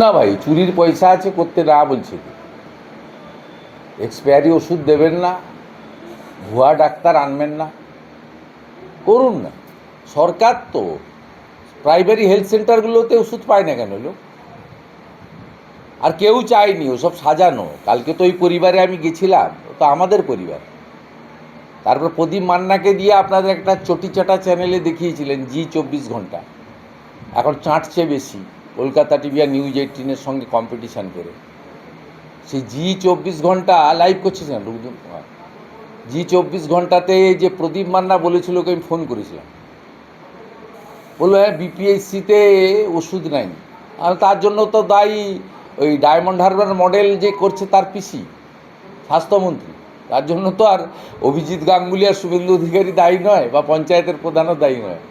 না ভাই, চুরির পয়সা আছে করতে না বলছে। এক্সপায়ারি ওষুধ দেবেন না, ভুয়া ডাক্তার আনবেন না। করুন না। সরকার তো প্রাইমারি হেলথ সেন্টারগুলোতে ওষুধ পায় না কেন লোক? আর কেউ চায়নি, ওসব সাজানো। কালকে তো ওই পরিবারে আমি গেছিলাম তো আমাদের পরিবার। তারপর প্রদীপ মান্নাকে দিয়ে আপনাদের একটা চটিচাটা চ্যানেলে দেখিয়েছিলেন, জি চব্বিশ ঘণ্টা। এখন চাঁটছে বেশি। কলকাতা টিভি আর নিউজ এইটিনের সঙ্গে কম্পিটিশান করে। সেই জি চব্বিশ ঘণ্টা লাইভ করছিস না লোকজন জি চব্বিশ ঘন্টাতে যে প্রদীপ মান্না বলেছিল, ওকে আমি ফোন করেছিলাম। বলল হ্যাঁ বিপিএসসিতে ওষুধ নাই। আর তার জন্য তো দায়ী ওই ডায়মন্ড হারবার মডেল যে করছে তার পিসি স্বাস্থ্যমন্ত্রী। তার জন্য তো আর অভিজিৎ গাঙ্গুলি আর শুভেন্দু অধিকারী দায়ী নয়, বা পঞ্চায়েতের প্রধানও দায়ী নয়।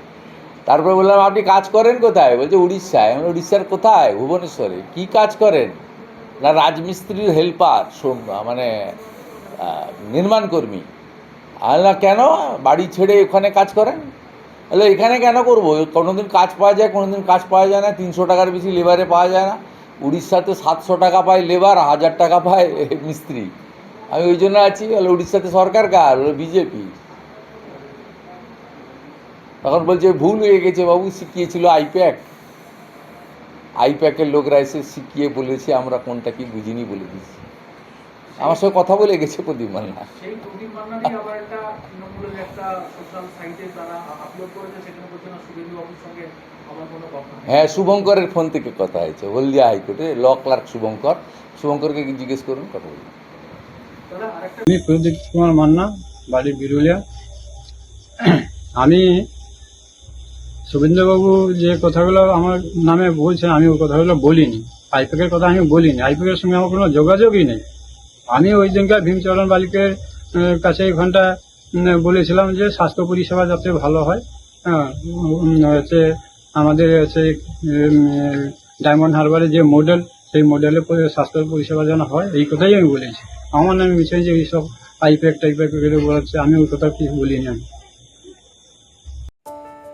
তারপরে বললাম, আপনি কাজ করেন কোথায়? বলছে, উড়িষ্যায়। আমি উড়িষ্যার কোথায়? ভুবনেশ্বরে। কি কাজ করেন? না, রাজমিস্ত্রির হেল্পার মানে নির্মাণ কর্মী। আল্লাহ কেন? বাড়ি ছেড়ে ওখানে কাজ করেন? বলে এখানে কেন করব? কোনোদিন কাজ পাওয়া যায়, কোনোদিন কাজ পাওয়া যায় না, তিনশো টাকার বেশি লেবারে পাওয়া যায় না। উড়িষ্যাতে সাতশো টাকা পায় লেবার হাজার টাকা পায় মিস্ত্রি। আমি ওই জন্য আছি। বলে উড়িষ্যাতে সরকার কার? বিজেপি। তখন বলছে ভুল হয়ে গেছে বাবু শিখিয়েছিল আইপ্যাক আইপ্যাকের লোকরা এসে শিখিয়ে বলেছে আমরা কোনটা কি বুঝিনি বলে দিচ্ছি আমার সঙ্গে কথা বলে গেছে প্রদীপ মান্না। হ্যাঁ শুভঙ্করের ফোন থেকে কথা হয়েছে হলদিয়া হাইকোর্টে ল ক্লার্ক শুভঙ্কর। শুভঙ্করকে কি জিজ্ঞেস করুন কথা বলুন। আমি প্রদীপ কুমার মান্না বাড়ি বিরুলিয়া। আমি শুভেন্দ্রবাবু যে কথাগুলো আমার নামে বলছেন আমি ওই কথাগুলো বলিনি। আইপ্যাকের কথা আমি বলিনি। আইপ্যাকের সঙ্গে আমার কোনো যোগাযোগই নেই। আমি ওই দিনকার ভীমচরণ বালিকের কাছে এখানটা উম, বলেছিলাম যে স্বাস্থ্য পরিষেবা যাতে ভালো হয়। হ্যাঁ, হচ্ছে আমাদের হচ্ছে ডায়মন্ড হারবারের যে মডেল সেই মডেলে স্বাস্থ্য পরিষেবা যেন হয় এই কথাই আমি বলেছি। আমার নামে মিশে যে এইসব আইপ্যাক টাইপ্যাক বলাচ্ছে আমি ওই কথা কিছু বলিনি আমি।